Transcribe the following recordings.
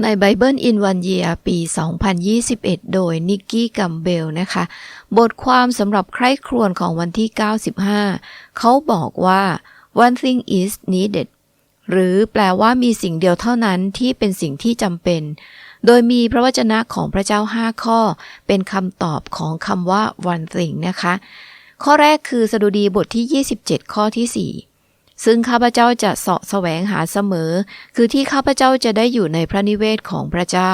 ใน Bible in One Year ปี 2021 โดยนิกกี้กัมเบลนะคะ บทความสำหรับใคร่ครวญของวันที่ 95 เขาบอกว่า one thing is needed หรือแปลว่ามีสิ่งเดียวเท่านั้นที่เป็นสิ่งที่จำเป็น โดยมีพระวจนะของพระเจ้า 5 ข้อ เป็นคำตอบของคำว่า one thing นะคะ ข้อแรกคือสดุดีบทที่ 27 ข้อที่ 4 ซึ่งข้าพเจ้าจะเสาะแสวงหาเสมอ คือที่ข้าพเจ้าจะได้อยู่ในพระนิเวศของพระเจ้า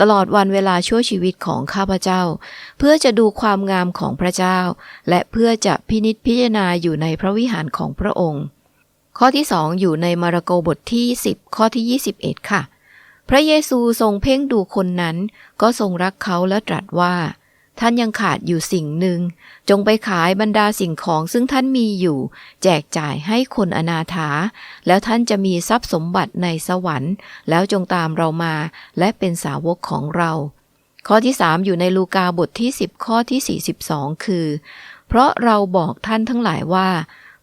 ตลอดวันเวลาชั่วชีวิตของข้าพเจ้า เพื่อจะดูความงามของพระเจ้า และเพื่อจะพินิจพิจารณาอยู่ในพระวิหารของพระองค์ ข้อที่สองอยู่ในมาระโกบทที่10ข้อที่ 21 ค่ะ พระเยซูทรงเพ่งดูคนนั้น ก็ทรงรักเขาและตรัสว่า ท่านยังขาดอยู่สิ่งหนึ่ง จงไปขายบรรดาสิ่งของซึ่งท่านมีอยู่ แจกจ่ายให้คนอนาถา แล้วท่านจะมีทรัพย์สมบัติในสวรรค์ แล้วจงตามเรามา และเป็นสาวกของเรา ข้อที่ 3 อยู่ในลูกาบทที่ 10 ข้อที่ 42 คือ เพราะเราบอกท่านทั้งหลายว่า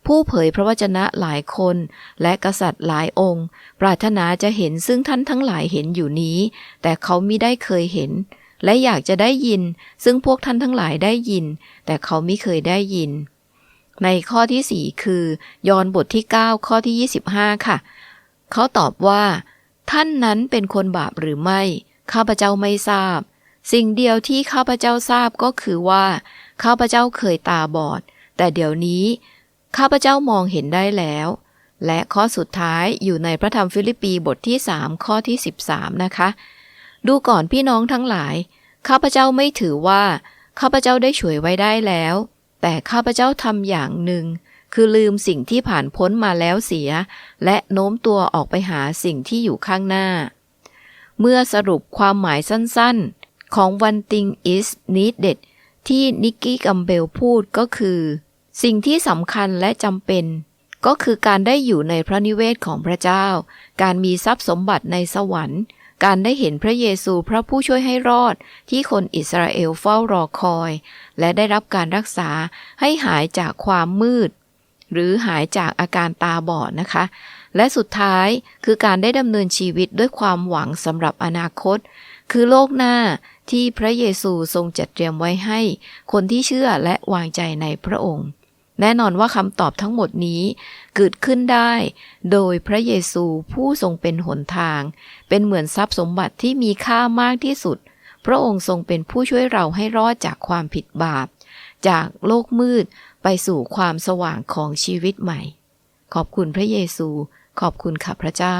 ผู้เผยพระวจนะหลายคน และกษัตริย์หลายองค์ ปรารถนาจะเห็นซึ่งท่านทั้งหลายเห็นอยู่นี้ แต่เขามิได้เคยเห็น และอยากจะได้ยิน ซึ่งพวกท่านทั้งหลายได้ยิน แต่เขาไม่เคยได้ยิน ในข้อที่ 4 คือยอนบทที่ 9 ข้อที่ 25 ค่ะ เขาตอบว่า ท่านนั้นเป็นคนบาปหรือไม่ ข้าพเจ้าไม่ทราบ สิ่งเดียวที่ข้าพเจ้าทราบก็คือว่า ข้าพเจ้าเคยตาบอด แต่เดี๋ยวนี้ ข้าพเจ้ามองเห็นได้แล้วและข้อสุดท้ายอยู่ในพระธรรมฟิลิปปีบทที่ 3 ข้อที่ 13 นะคะ ดูก่อนพี่น้องทั้งหลาย ข้าพเจ้าไม่ถือว่า ข้าพเจ้าได้ฉวยไว้ได้แล้ว แต่ข้าพเจ้าทำอย่างหนึ่ง คือลืมสิ่งที่ผ่านพ้นมาแล้วเสีย และโน้มตัวออกไปหาสิ่งที่อยู่ข้างหน้า เมื่อสรุปความหมายสั้นๆ ของ one thing is needed ที่นิกกี้กัมเบลพูดก็คือ สิ่งที่สำคัญและจำเป็นก็คือการได้อยู่ในพระนิเวศของพระเจ้า การมีทรัพย์สมบัติในสวรรค์ การได้เห็นพระเยซูพระผู้ช่วยให้รอดที่คนอิสราเอลเฝ้ารอคอย และได้รับการรักษาให้หายจากความมืด หรือหายจากอาการตาบอดนะคะ และสุดท้ายคือการได้ดำเนินชีวิตด้วยความหวังสำหรับอนาคต คือโลกหน้าที่พระเยซูทรงจัดเตรียมไว้ให้ คนที่เชื่อและวางใจในพระองค์ แน่นอนว่าคำตอบทั้งหมดนี้เกิดขึ้นได้ โดยพระเยซูผู้ทรงเป็นหนทาง เป็นเหมือนทรัพย์สมบัติที่มีค่ามากที่สุด พระองค์ทรงเป็นผู้ช่วยเราให้รอดจากความผิดบาป จากโลกมืดไปสู่ความสว่างของชีวิตใหม่ ขอบคุณพระเยซู ขอบคุณค่ะพระเจ้า